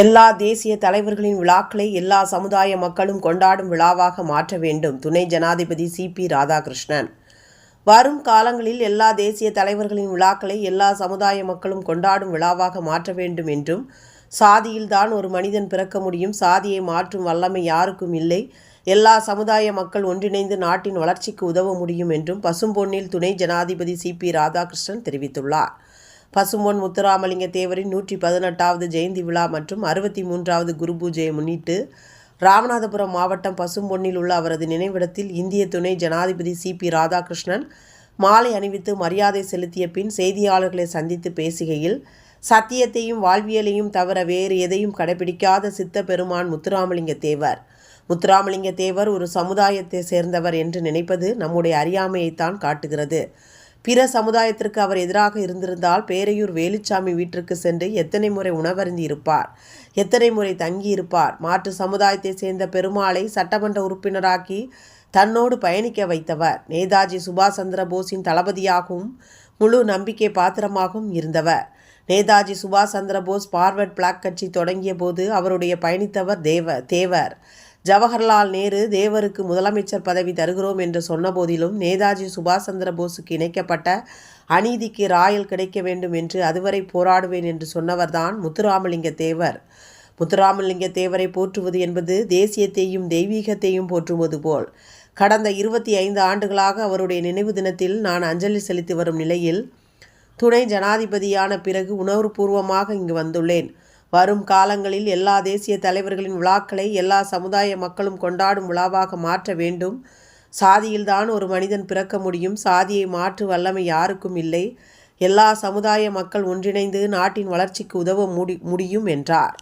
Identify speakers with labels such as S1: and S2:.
S1: எல்லா தேசிய தலைவர்களின் விழாக்களை எல்லா சமுதாய மக்களும் கொண்டாடும் விழாவாக மாற்ற வேண்டும் துணை ஜனாதிபதி சி பி ராதாகிருஷ்ணன் வரும் காலங்களில் எல்லா தேசிய தலைவர்களின் விழாக்களை எல்லா சமுதாய மக்களும் கொண்டாடும் விழாவாக மாற்ற வேண்டும் என்றும் சாதியில்தான் ஒரு மனிதன் பிறக்க முடியும் சாதியை மாற்றும் வல்லமை யாருக்கும் இல்லை எல்லா சமுதாய மக்கள் ஒன்றிணைந்து நாட்டின் வளர்ச்சிக்கு உதவ முடியும் என்றும் பசும்பொன்னில் துணை ஜனாதிபதி சி பி ராதாகிருஷ்ணன் தெரிவித்துள்ளார் பசும்பொன் முத்துராமலிங்க தேவரின் நூற்றி பதினெட்டாவது ஜெயந்தி விழா மற்றும் அறுபத்தி மூன்றாவது குரு பூஜையை முன்னிட்டு ராமநாதபுரம் மாவட்டம் பசும்பொன்னில் உள்ள அவரது நினைவிடத்தில் இந்திய துணை ஜனாதிபதி சி பி ராதாகிருஷ்ணன் மாலை அணிவித்து மரியாதை செலுத்திய பின் செய்தியாளர்களை சந்தித்து பேசுகையில் சத்தியத்தையும் வாழ்வியலையும் தவிர வேறு எதையும் கடைபிடிக்காத சித்த பெருமான் முத்துராமலிங்க தேவர் முத்துராமலிங்க தேவர் ஒரு சமுதாயத்தை சேர்ந்தவர் என்று நினைப்பது நம்முடைய அறியாமையைத்தான் காட்டுகிறது பிற சமுதாயத்திற்கு அவர் எதிராக இருந்திருந்தால் பேரையூர் வேலுச்சாமி வீட்டிற்கு சென்று எத்தனை முறை உணவருந்தி இருப்பார் எத்தனை முறை தங்கியிருப்பார் மாற்று சமுதாயத்தை சேர்ந்த பெருமாளை சட்டமன்ற உறுப்பினராக்கி தன்னோடு பயணிக்க வைத்தவர் நேதாஜி சுபாஷ் சந்திர போஸின் தளபதியாகவும் முழு நம்பிக்கை பாத்திரமாகவும் இருந்தவர் நேதாஜி சுபாஷ் சந்திர போஸ் பார்வர்ட் பிளாக் கட்சி தொடங்கிய போது அவருடைய பயணித்தவர் தேவ தேவர் ஜவஹர்லால் நேரு தேவருக்கு முதலமைச்சர் பதவி தருகிறோம் என்று சொன்னபோதிலும் நேதாஜி சுபாஷ் சந்திர போஸுக்கு இணைக்கப்பட்ட அநீதிக்கு ராயல் கிடைக்க வேண்டும் என்று அதுவரை போராடுவேன் என்று சொன்னவர்தான் முத்துராமலிங்க தேவர் முத்துராமலிங்க தேவரை போற்றுவது என்பது தேசியத்தையும் தெய்வீகத்தையும் போற்றுவது போல் கடந்த இருபத்தி ஐந்து ஆண்டுகளாக அவருடைய நினைவு தினத்தில் நான் அஞ்சலி செலுத்தி வரும் நிலையில் துணை ஜனாதிபதியான பிறகு உணர்வுபூர்வமாக இங்கு வந்துள்ளேன் வரும் காலங்களில் எல்லா தேசிய தலைவர்களின் விழாக்களை எல்லா சமுதாய மக்களும் கொண்டாடும் விழாவாக மாற்ற வேண்டும் சாதியில்தான் ஒரு மனிதன் பிறக்க முடியும் சாதியை மாற்று வல்லமை யாருக்கும் இல்லை எல்லா சமுதாய மக்கள் ஒன்றிணைந்து நாட்டின் வளர்ச்சிக்கு உதவ முடி முடியும் என்றார்